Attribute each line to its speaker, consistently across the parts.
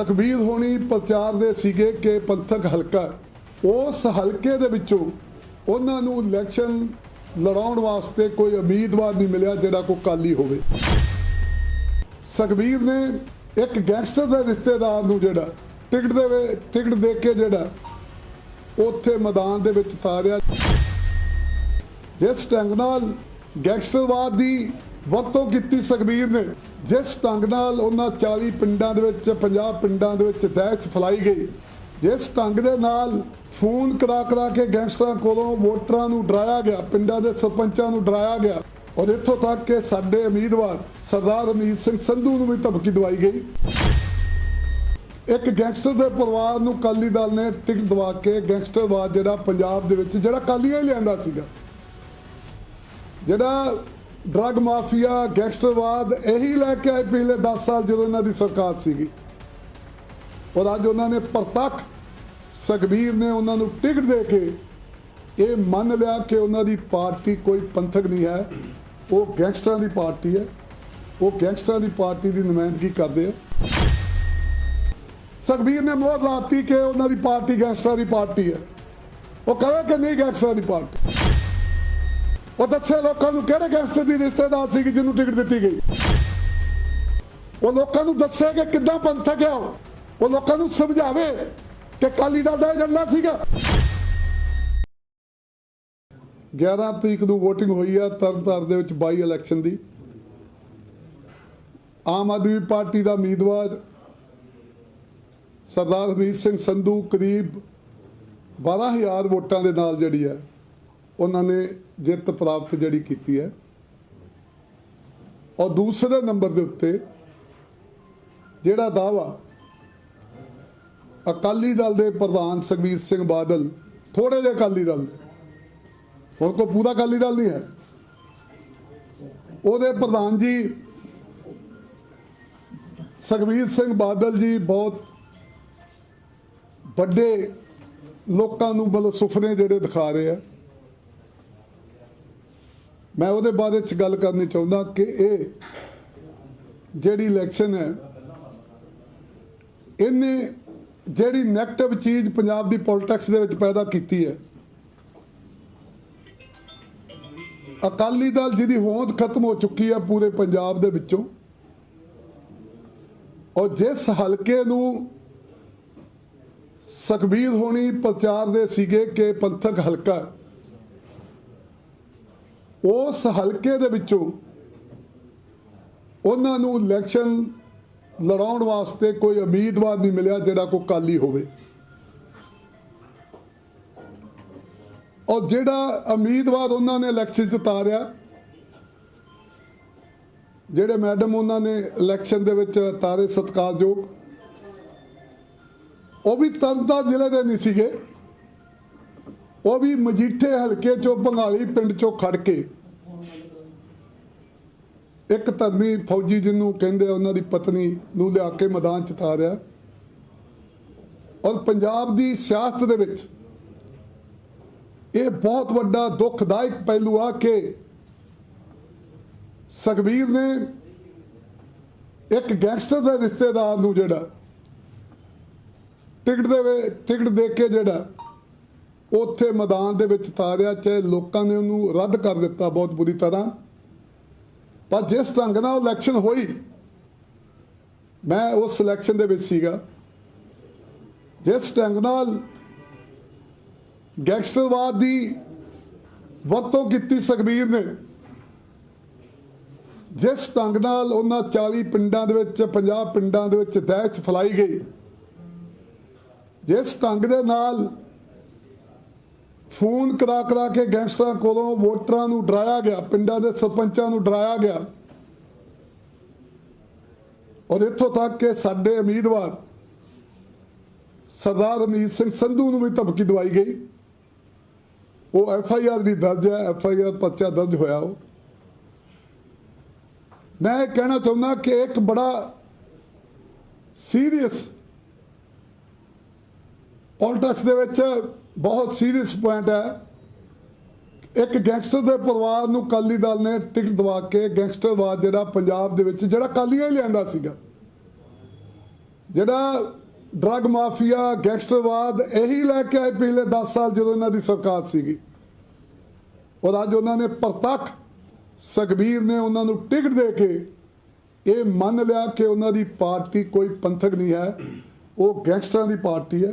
Speaker 1: ਸੁਖਬੀਰ ਹੋਣੀ ਪ੍ਰਚਾਰ ਦੇ ਸੀਗੇ ਕਿ ਪੰਥਕ ਹਲਕਾ ਉਸ ਹਲਕੇ ਦੇ ਵਿੱਚੋਂ ਉਹਨਾਂ ਨੂੰ ਇਲੈਕਸ਼ਨ ਲੜਾਉਣ ਵਾਸਤੇ ਕੋਈ ਉਮੀਦਵਾਰ ਨਹੀਂ ਮਿਲਿਆ ਜਿਹੜਾ ਕੋਈ ਕਾਲੀ ਹੋਵੇ। ਸੁਖਬੀਰ ਨੇ ਇੱਕ ਗੈਂਗਸਟਰ ਦੇ ਰਿਸ਼ਤੇਦਾਰ ਨੂੰ ਜਿਹੜਾ ਟਿਕਟ ਦੇ ਟਿਕਟ ਦੇ ਕੇ ਜਿਹੜਾ ਉੱਥੇ ਮੈਦਾਨ ਦੇ ਵਿੱਚ ਤਾਰਿਆ ਜਿਸ ਢੰਗ ਨਾਲ ਗੈਂਗਸਟਰਵਾਦ ਦੀ ਵਰਤੋਂ ਕੀਤੀ ਸੁਖਬੀਰ ਨੇ, ਜਿਸ ਢੰਗ ਨਾਲ ਉਹਨਾਂ 40 ਪਿੰਡਾਂ ਦੇ ਵਿੱਚ 50 ਪਿੰਡਾਂ ਦੇ ਵਿੱਚ ਦਹਿਸ਼ਤ ਫੈਲਾਈ ਗਈ। ਜਿਸ ਢੰਗ ਦੇ ਨਾਲ ਫੋਨ ਕਰਾ ਕਰਾ ਕੇ ਗੈਂਗਸਟਰਾਂ ਕੋਲੋਂ ਵੋਟਰਾਂ ਨੂੰ ਡਰਾਇਆ ਗਿਆ, ਪਿੰਡਾਂ ਦੇ ਸਰਪੰਚਾਂ ਨੂੰ ਡਰਾਇਆ ਗਿਆ, ਔਰ ਇੱਥੋਂ ਤੱਕ ਕਿ ਸਾਡੇ ਉਮੀਦਵਾਰ ਸਰਦਾਰ ਰਮੀਤ ਸਿੰਘ ਸੰਧੂ ਨੂੰ ਵੀ ਧਮਕੀ ਦਵਾਈ ਗਈ। ਇੱਕ ਗੈਂਗਸਟਰ ਦੇ ਪਰਿਵਾਰ ਨੂੰ ਕਾਲੀ ਦਲ ਨੇ ਟਿਕਟ ਦਵਾ ਕੇ ਗੈਂਗਸਟਰਵਾਦ ਜਿਹੜਾ ਪੰਜਾਬ ਦੇ ਵਿੱਚ, ਜਿਹੜਾ ਕਾਲੀਆਂ ਹੀ ਲਿਆਂਦਾ ਸੀਗਾ, ਜਿਹੜਾ ਡਰੱਗ ਮਾਫੀਆ, ਗੈਂਗਸਟਰਵਾਦ, ਇਹੀ ਲੈ ਕੇ ਆਏ ਪਿਛਲੇ 10 ਸਾਲ ਜਦੋਂ ਇਹਨਾਂ ਦੀ ਸਰਕਾਰ ਸੀਗੀ। ਔਰ ਅੱਜ ਉਹਨਾਂ ਨੇ ਪ੍ਰਤੱਖ ਸੁਖਬੀਰ ਨੇ ਉਹਨਾਂ ਨੂੰ ਟਿਕਟ ਦੇ ਕੇ ਇਹ ਮੰਨ ਲਿਆ ਕਿ ਉਹਨਾਂ ਦੀ ਪਾਰਟੀ ਕੋਈ ਪੰਥਕ ਨਹੀਂ ਹੈ। ਉਹ ਗੈਂਗਸਟਰਾਂ ਦੀ ਪਾਰਟੀ ਹੈ। ਉਹ ਗੈਂਗਸਟਰਾਂ ਦੀ ਪਾਰਟੀ ਦੀ ਨੁਮਾਇੰਦਗੀ ਕਰਦੇ ਆ। ਸੁਖਬੀਰ ਨੇ ਮੋਹਰ ਲਾਤੀ ਕਿ ਉਹਨਾਂ ਦੀ ਪਾਰਟੀ ਗੈਂਗਸਟਰਾਂ ਦੀ ਪਾਰਟੀ ਹੈ। ਉਹ ਕਹੇ ਕਿ ਨਹੀਂ ਗੈਂਗਸਟਰਾਂ ਦੀ ਪਾਰਟੀ। ਉਹ ਦੱਸੇ ਲੋਕਾਂ ਨੂੰ ਕਿਹੜੇ ਗੈਂਗਸਟਰ ਦੀ ਰਿਸ਼ਤੇਦਾਰ ਸੀ ਕਿ ਜਿਹਨੂੰ ਟਿਕਟ ਦਿੱਤੀ ਗਈ? ਉਹ ਲੋਕਾਂ ਨੂੰ ਦੱਸੇ ਕਿ ਕਿੱਦਾਂ ਪੰਥਕ ਆ ਉਹ? ਲੋਕਾਂ ਨੂੰ ਸਮਝਾਵੇ ਕਿ ਕਾਲੀ ਦਲ ਦਾ ਏਜੰਡਾ ਸੀਗਾ। 11 ਤਰੀਕ ਨੂੰ VOTING ਹੋਈ ਆ, ਤਰਨਤਾਰਨ ਦੇ ਵਿੱਚ ਬਾਈ ਇਲੈਕਸ਼ਨ ਦੀ। ਆਮ ਆਦਮੀ ਪਾਰਟੀ ਦਾ ਉਮੀਦਵਾਰ ਸਰਦਾਰ ਹਮੀਤ ਸਿੰਘ ਸੰਧੂ ਕਰੀਬ 12000 ਵੋਟਾਂ ਦੇ ਨਾਲ ਜਿਹੜੀ ਹੈ ਉਹਨਾਂ ਨੇ ਜਿੱਤ ਪ੍ਰਾਪਤ ਜਿਹੜੀ ਕੀਤੀ ਹੈ। ਔਰ ਦੂਸਰੇ ਨੰਬਰ ਦੇ ਉੱਤੇ ਜਿਹੜਾ ਦਾਵਾ ਅਕਾਲੀ ਦਲ ਦੇ ਪ੍ਰਧਾਨ ਸੁਖਬੀਰ ਸਿੰਘ ਬਾਦਲ ਥੋੜੇ ਜਿਹੇ ਅਕਾਲੀ ਦਲ ਦੇ। ਹੋਰ ਕੋਈ ਪੂਰਾ ਅਕਾਲੀ ਦਲ ਨਹੀਂ ਹੈ। ਉਹਦੇ ਪ੍ਰਧਾਨ ਜੀ ਸੁਖਬੀਰ ਸਿੰਘ ਬਾਦਲ ਜੀ ਬਹੁਤ ਵੱਡੇ ਲੋਕਾਂ ਨੂੰ ਬਲ ਸੁਪਨੇ ਜਿਹੜੇ ਦਿਖਾ ਰਹੇ ਆ। ਮੈਂ ਉਹਦੇ ਬਾਰੇ ਚ ਗੱਲ ਕਰਨੀ ਚਾਹੁੰਦਾ ਕਿ ਇਹ ਜਿਹੜੀ ਇਲੈਕਸ਼ਨ ਹੈ, ਇਹਨੇ ਜਿਹੜੀ ਨੈਗੇਟਿਵ ਚੀਜ਼ ਪੰਜਾਬ ਦੀ ਪੋਲਿਟਿਕਸ ਦੇ ਵਿੱਚ ਪੈਦਾ ਕੀਤੀ ਹੈ। ਅਕਾਲੀ ਦਲ ਜਿਹਦੀ ਹੋਂਦ ਖਤਮ ਹੋ ਚੁੱਕੀ ਹੈ ਪੂਰੇ ਪੰਜਾਬ ਦੇ ਵਿੱਚੋਂ। ਔਰ ਜਿਸ ਹਲਕੇ ਨੂੰ ਸੁਖਬੀਰ ਹੋਣੀ ਪ੍ਰਚਾਰ ਦੇ ਸੀਗੇ ਕਿ ਪੰਥਕ ਹਲਕਾ ਉਸ ਹਲਕੇ ਦੇ ਵਿੱਚੋਂ ਉਹਨਾਂ ਨੂੰ ਇਲੈਕਸ਼ਨ ਲੜਾਉਣ ਵਾਸਤੇ ਕੋਈ ਉਮੀਦਵਾਰ ਨਹੀਂ ਮਿਲਿਆ ਜਿਹੜਾ ਕੋਈ ਕਾਲੀ ਹੋਵੇ। ਔਰ ਜਿਹੜਾ ਉਮੀਦਵਾਰ ਉਹਨਾਂ ਨੇ ਇਲੈਕਸ਼ਨ 'ਚ ਤਾਰਿਆ, ਜਿਹੜੇ ਮੈਡਮ ਉਹਨਾਂ ਨੇ ਇਲੈਕਸ਼ਨ ਦੇ ਵਿੱਚ ਤਾਰੇ ਸਤਿਕਾਰਯੋਗ, ਉਹ ਵੀ ਤਰਨਤਾਰਨ ਜ਼ਿਲ੍ਹੇ ਦੇ ਨਹੀਂ ਸੀਗੇ। ਉਹ ਵੀ ਮਜੀਠੇ ਹਲਕੇ ਚੋਂ ਬੰਗਾਲੀ ਪਿੰਡ ਚੋਂ ਖੜ ਕੇ। ਇੱਕ ਧਰਮੀ ਫੌਜੀ ਜਿਹਨੂੰ ਕਹਿੰਦੇ ਉਹਨਾਂ ਦੀ ਪਤਨੀ ਨੂੰ ਲਿਆ ਕੇ ਮੈਦਾਨ ਚ ਤਾਰਿਆ ਔਰ ਪੰਜਾਬ ਦੀ ਸਿਆਸਤ ਦੇ ਵਿੱਚ ਇਹ ਬਹੁਤ ਵੱਡਾ ਦੁਖਦਾਇਕ ਪਹਿਲੂ ਆ ਕਿ ਸੁਖਬੀਰ ਨੇ ਇੱਕ ਗੈਂਗਸਟਰ ਦੇ ਰਿਸ਼ਤੇਦਾਰ ਨੂੰ ਜਿਹੜਾ, ਟਿਕਟ ਦੇ ਟਿਕਟ ਦੇ ਕੇ ਜਿਹੜਾ ਉੱਥੇ ਮੈਦਾਨ ਦੇ ਵਿੱਚ ਤਾਰਿਆ ਚਾਹੇ ਲੋਕਾਂ ਨੇ ਉਹਨੂੰ ਰੱਦ ਕਰ ਦਿੱਤਾ ਬਹੁਤ ਬੁਰੀ ਤਰ੍ਹਾਂ। ਪਰ ਜਿਸ ਢੰਗ ਨਾਲ ਇਲੈਕਸ਼ਨ ਹੋਈ, ਮੈਂ ਉਸ ਇਲੈਕਸ਼ਨ ਦੇ ਵਿੱਚ ਸੀਗਾ। ਜਿਸ ਢੰਗ ਨਾਲ ਗੈਂਗਸਟਰਵਾਦ ਦੀ ਵਰਤੋਂ ਕੀਤੀ ਸੁਖਬੀਰ ਨੇ, ਜਿਸ ਢੰਗ ਨਾਲ ਉਹਨਾਂ 40 ਪਿੰਡਾਂ ਦੇ ਵਿੱਚ 50 ਪਿੰਡਾਂ ਦੇ ਵਿੱਚ ਦਹਿਸ਼ਤ ਫੈਲਾਈ ਗਈ, ਜਿਸ ਢੰਗ ਦੇ ਨਾਲ ਫੋਨ ਕਰਾ ਕਰਾ ਕੇ ਗੈਂਗਸਟਰਾਂ ਕੋਲੋਂ ਵੋਟਰਾਂ ਨੂੰ ਡਰਾਇਆ ਗਿਆ, ਪਿੰਡਾਂ ਦੇ ਸਰਪੰਚਾਂ ਨੂੰ ਡਰਾਇਆ ਗਿਆ। ਔਰ ਇੱਥੋਂ ਤੱਕ ਕਿ ਸਾਡੇ ਉਮੀਦਵਾਰ ਸਰਦਾਰ ਅਮੀਤ ਸਿੰਘ ਸੰਧੂ ਨੂੰ ਵੀ ਧਮਕੀ ਦਵਾਈ ਗਈ। ਉਹ ਐਫ ਆਈ ਆਰ ਵੀ ਦਰਜ ਹੈ, ਐਫ ਆਈ ਆਰ ਪਰਚਾ ਦਰਜ ਹੋਇਆ ਉਹ। ਮੈਂ ਇਹ ਕਹਿਣਾ ਚਾਹੁੰਦਾ ਕਿ ਇੱਕ ਬੜਾ ਸੀਰੀਅਸ ਪੋਲਿਟਿਕਸ ਦੇ ਵਿੱਚ ਬਹੁਤ ਸੀਰੀਅਸ ਪੁਆਇੰਟ ਹੈ। ਇੱਕ ਗੈਂਗਸਟਰ ਦੇ ਪਰਿਵਾਰ ਨੂੰ ਕਾਲੀ ਦਲ ਨੇ ਟਿਕਟ ਦਵਾ ਕੇ ਗੈਂਗਸਟਰਵਾਦ ਜਿਹੜਾ ਪੰਜਾਬ ਦੇ ਵਿੱਚ, ਜਿਹੜਾ ਕਾਲੀਆਂ ਹੀ ਲਿਆਂਦਾ ਸੀਗਾ। ਜਿਹੜਾ ਡਰੱਗ ਮਾਫੀਆ ਗੈਂਗਸਟਰਵਾਦ ਇਹੀ ਲੈ ਕੇ ਆਏ ਪਿਛਲੇ 10 ਸਾਲ ਜਦੋਂ ਇਹਨਾਂ ਦੀ ਸਰਕਾਰ ਸੀਗੀ। ਔਰ ਅੱਜ ਉਹਨਾਂ ਨੇ ਪ੍ਰਤੱਖ ਸੁਖਬੀਰ ਨੇ ਉਹਨਾਂ ਨੂੰ ਟਿਕਟ ਦੇ ਕੇ ਇਹ ਮੰਨ ਲਿਆ ਕਿ ਉਹਨਾਂ ਦੀ ਪਾਰਟੀ ਕੋਈ ਪੰਥਕ ਨਹੀਂ ਹੈ, ਉਹ ਗੈਂਗਸਟਰਾਂ ਦੀ ਪਾਰਟੀ ਹੈ।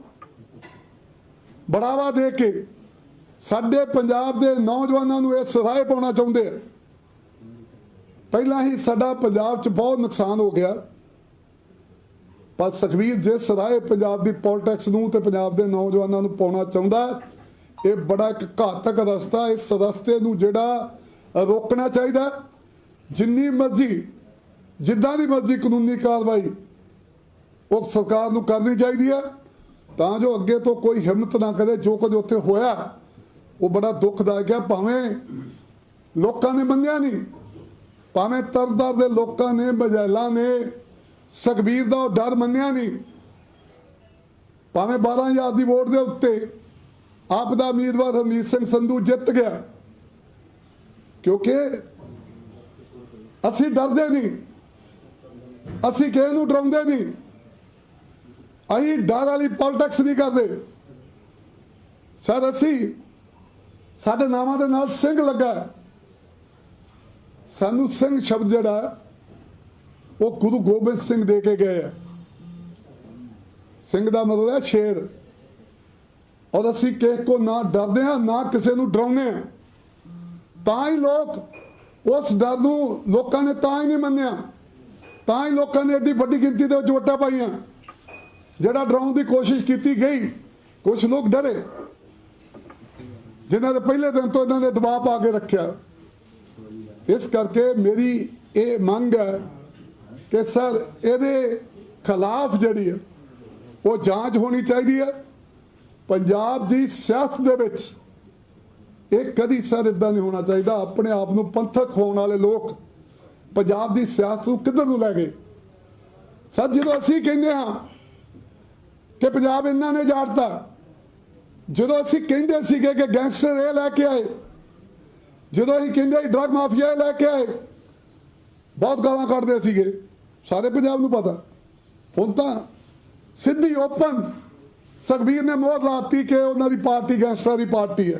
Speaker 1: ਬੜਾਵਾ ਦੇ ਕੇ ਸਾਡੇ ਪੰਜਾਬ ਦੇ ਨੌਜਵਾਨਾਂ ਨੂੰ ਇਹ ਸਰਾਏ ਪਾਉਣਾ ਚਾਹੁੰਦੇ ਆ। ਪਹਿਲਾਂ ਹੀ ਸਾਡਾ ਪੰਜਾਬ 'ਚ ਬਹੁਤ ਨੁਕਸਾਨ ਹੋ ਗਿਆ। ਪਰ ਸੁਖਬੀਰ, ਜੇ ਸਰਾਏ ਪੰਜਾਬ ਦੀ ਪੋਲਿਟਿਕਸ ਨੂੰ ਤੇ ਪੰਜਾਬ ਦੇ ਨੌਜਵਾਨਾਂ ਨੂੰ ਪਾਉਣਾ ਚਾਹੁੰਦਾ, ਇਹ ਬੜਾ ਇੱਕ ਘਾਤਕ ਰਸਤਾ, ਇਸ ਰਸਤੇ ਨੂੰ ਜਿਹੜਾ ਰੋਕਣਾ ਚਾਹੀਦਾ। ਜਿੰਨੀ ਮਰਜ਼ੀ, ਜਿੱਦਾਂ ਦੀ ਮਰਜ਼ੀ ਕਾਨੂੰਨੀ ਕਾਰਵਾਈ ਉਹ ਸਰਕਾਰ ਨੂੰ ਕਰਨੀ ਚਾਹੀਦੀ ਹੈ ਤਾਂ ਜੋ ਅੱਗੇ ਤੋਂ ਕੋਈ ਹਿੰਮਤ ਨਾ ਕਰੇ, ਜੋ ਕੁਝ ਉੱਥੇ ਹੋਇਆ, ਉਹ ਬੜਾ ਦੁੱਖਦਾਇਕ ਹੈ। ਭਾਵੇਂ ਲੋਕਾਂ ਨੇ ਮੰਨਿਆ ਨਹੀਂ, ਭਾਵੇਂ ਤਰਦਰ ਦੇ ਲੋਕਾਂ ਨੇ ਬਜੈਲਾ ਨੇ, ਸੁਖਬੀਰ ਦਾ ਉਹ ਡਰ ਮੰਨਿਆ ਨਹੀਂ, ਭਾਵੇਂ 12000 ਦੀ ਵੋਟ ਦੇ ਉੱਤੇ ਆਪ ਦਾ ਉਮੀਦਵਾਰ ਹਰਮੀਤ ਸਿੰਘ ਸੰਧੂ ਜਿੱਤ ਗਿਆ, ਕਿਉਂਕਿ ਅਸੀਂ ਡਰਦੇ ਨਹੀਂ, ਅਸੀਂ ਕਿਸੇ ਨੂੰ ਡਰਾਉਂਦੇ ਨਹੀਂ। ਅਸੀਂ ਡਰ ਵਾਲੀ ਪੋਲਿਟਿਕਸ ਨਹੀਂ ਕਰਦੇ। ਸਰ ਅਸੀਂ ਸਾਡੇ ਨਾਵਾਂ ਦੇ ਨਾਲ ਸਿੰਘ ਲੱਗਾ ਸਾਨੂੰ ਸਿੰਘ ਸ਼ਬਦ ਜਿਹੜਾ ਉਹ ਗੁਰੂ ਗੋਬਿੰਦ ਸਿੰਘ ਦੇ ਕੇ ਗਏ ਆ ਸਿੰਘ ਦਾ ਮਤਲਬ ਹੈ ਸ਼ੇਰ। ਔਰ ਅਸੀਂ ਕਿਸੇ ਕੋ ਨਾ ਡਰਦੇ ਹਾਂ, ਨਾ ਕਿਸੇ ਨੂੰ ਡਰਾਉਂਦੇ ਹਾਂ। ਤਾਂ ਹੀ ਲੋਕ ਉਸ ਡਰ ਨੂੰ ਲੋਕਾਂ ਨੇ ਤਾਂ ਹੀ ਨਹੀਂ ਮੰਨਿਆ। ਤਾਂ ਹੀ ਲੋਕਾਂ ਨੇ ਐਡੀ ਵੱਡੀ ਗਿਣਤੀ ਦੇ ਵਿੱਚ ਵੋਟਾਂ ਪਾਈਆਂ। ਜਿਹੜਾ ਡਰਾਉਣ ਦੀ ਕੋਸ਼ਿਸ਼ ਕੀਤੀ ਗਈ ਕੁਝ ਲੋਕ ਡਰੇ। ਜਿਨ੍ਹਾਂ ਨੇ ਪਹਿਲੇ ਦਿਨ ਤੋਂ ਇਹਨਾਂ ਨੇ ਦਬਾਅ ਪਾ ਕੇ ਰੱਖਿਆ। ਇਸ ਕਰਕੇ ਮੇਰੀ ਇਹ ਮੰਗ ਹੈ ਕਿ ਸਰ, ਇਹਦੇ ਖਿਲਾਫ ਜਿਹੜੀ ਹੈ, ਉਹ ਜਾਂਚ ਹੋਣੀ ਚਾਹੀਦੀ ਹੈ। ਪੰਜਾਬ ਦੀ ਸਿਆਸਤ ਦੇ ਵਿੱਚ ਇਹ ਕਦੀ ਸਰ ਇਦਾਂ ਨਹੀਂ ਹੋਣਾ ਚਾਹੀਦਾ। ਆਪਣੇ ਆਪ ਨੂੰ ਪੰਥਕ ਹੋਣ ਵਾਲੇ ਲੋਕ ਪੰਜਾਬ ਦੀ ਸਿਆਸਤ ਨੂੰ ਕਿੱਧਰ ਨੂੰ ਲੈ ਗਏ? ਸਰ, ਜਦੋਂ ਅਸੀਂ ਕਹਿੰਦੇ ਹਾਂ ਕਿ ਪੰਜਾਬ ਇਹਨਾਂ ਨੇ ਜਾੜਤਾ ਜਦੋਂ ਅਸੀਂ ਕਹਿੰਦੇ ਸੀਗੇ ਕਿ ਗੈਂਗਸਟਰ ਇਹ ਲੈ ਕੇ ਆਏ, ਜਦੋਂ ਅਸੀਂ ਕਹਿੰਦੇ ਡਰਗ ਮਾਫੀਆ ਇਹ ਲੈ ਕੇ ਆਏ, ਬਹੁਤ ਗਾਲਾਂ ਕੱਢਦੇ ਸੀਗੇ। ਸਾਰੇ ਪੰਜਾਬ ਨੂੰ ਪਤਾ। ਹੁਣ ਤਾਂ ਸਿੱਧੀ ਓਪਨ ਸੁਖਬੀਰ ਨੇ ਮੋਹਰ ਲਾਤੀ ਕਿ ਉਹਨਾਂ ਦੀ ਪਾਰਟੀ ਗੈਂਗਸਟਰਾਂ ਦੀ ਪਾਰਟੀ ਹੈ।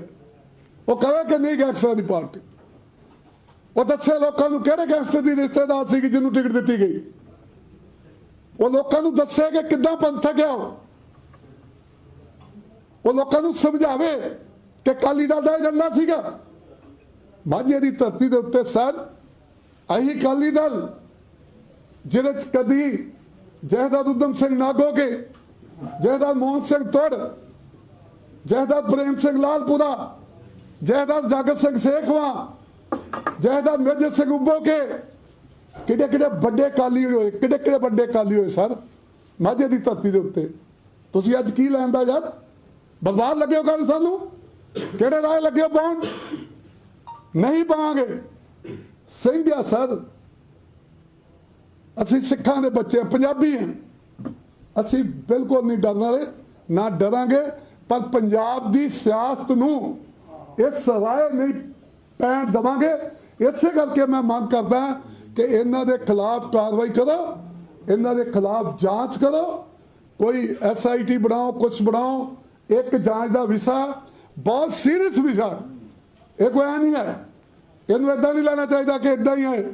Speaker 1: ਉਹ ਕਹੇ ਕਿ ਨਹੀਂ ਗੈਂਗਸਟਰਾਂ ਦੀ ਪਾਰਟੀ। ਉਹ ਦੱਸੇ ਲੋਕਾਂ ਨੂੰ ਕਿਹੜੇ ਗੈਂਗਸਟਰ ਦੀ ਰਿਸ਼ਤੇਦਾਰ ਸੀ ਜਿਹਨੂੰ ਟਿਕਟ ਦਿੱਤੀ ਗਈ। ਉਹ ਲੋਕਾਂ ਨੂੰ ਦੱਸੇ ਕਿ ਕਿੱਦਾਂ ਪੰਥਕ ਹੈ ਉਹ। ਉਹ ਲੋਕਾਂ ਨੂੰ ਸਮਝਾਵੇ ਕਿ ਕਾਲੀ ਦਲ ਦਾ ਏਜੰਡਾ ਸੀਗਾ। ਮਾਝੇ ਦੀ ਧਰਤੀ ਦੇ ਉੱਤੇ ਸਰ ਅਹੀ ਕਾਲੀ ਦਲ, ਜਿਹਦੇ ਚ ਕਦੀ ਜਹਦਾਦ ਉਦਮ ਸਿੰਘ ਨਾਗੋਕੇ ਜਹਦਾਦ ਮੋਹਨ ਸਿੰਘ ਤੋੜ ਜਹਦਾਦ ਪ੍ਰੇਮ ਸਿੰਘ ਲਾਲਪੁਰਾ ਜਹਦਾਦ ਜਾਗਤ ਸਿੰਘ ਸੇਖਵਾ ਜਹਦਾਦ ਮੇਜਰ ਸਿੰਘ ਉੱਬੋਕੇ ਕਿਹੜੇ ਕਿਹੜੇ ਵੱਡੇ ਕਾਲੀ ਹੋਏ ਕਿਹੜੇ ਕਿਹੜੇ ਵੱਡੇ ਕਾਲੀ ਹੋਏ ਸਰ, ਮਾਝੇ ਦੀ ਧਰਤੀ ਦੇ ਉੱਤੇ। ਤੁਸੀਂ ਅੱਜ ਕੀ ਲੈਂਦਾ ਯਾਰ? ਬਰਬਾਦ ਲੱਗੇ ਹੋ ਸਾਨੂੰ? ਕਿਹੜੇ ਰਾਹ ਲੱਗੇ ਹੋ ਪਾਉਣ ਨਹੀਂ ਪਾਵਾਂਗੇ। ਸਿੰਘ ਆ ਸਰ। ਅਸੀਂ ਸਿੱਖਾਂ ਦੇ ਬੱਚੇ ਪੰਜਾਬੀ ਹਾਂ ਅਸੀਂ ਬਿਲਕੁਲ ਨਹੀਂ ਡਰਨ ਵਾਲੇ, ਨਾ ਡਰਾਂਗੇ, ਪਰ ਪੰਜਾਬ ਦੀ ਸਿਆਸਤ ਨੂੰ ਇਸ ਰਾਏ ਨਹੀਂ ਪੈਣ ਦਵਾਂਗੇ। ਇਸੇ ਕਰਕੇ ਮੈਂ ਮੰਗ ਕਰਦਾ ਕਿ ਇਹਨਾਂ ਦੇ ਖਿਲਾਫ ਕਾਰਵਾਈ ਕਰੋ, ਇਹਨਾਂ ਦੇ ਖਿਲਾਫ ਜਾਂਚ ਕਰੋ, ਕੋਈ ਐਸਆਈਟੀ ਬਣਾਓ ਕੁਝ ਬਣਾਓ ਇੱਕ ਜਾਂਚ ਦਾ ਵਿਸ਼ਾ, ਬਹੁਤ ਸੀਰੀਅਸ ਵਿਸ਼ਾ। ਇਹ ਕੋਈ ਐਂ ਨਹੀਂ ਹੈ। ਇਹਨੂੰ ਇਦਾਂ ਨਹੀਂ ਲੈਣਾ ਚਾਹੀਦਾ ਕਿ ਇਦਾਂ ਹੀ ਹੈ।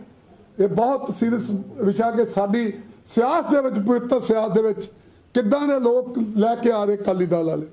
Speaker 1: ਇਹ ਬਹੁਤ ਸੀਰੀਅਸ ਵਿਸ਼ਾ ਕਿ ਸਾਡੀ ਸਿਆਸਤ ਦੇ ਵਿੱਚ, ਪਵਿੱਤਰ ਸਿਆਸਤ ਦੇ ਵਿੱਚ ਕਿੱਦਾਂ ਦੇ ਲੋਕ ਲੈ ਕੇ ਆ ਰਹੇ ਅਕਾਲੀ ਦਲ ਵਾਲੇ।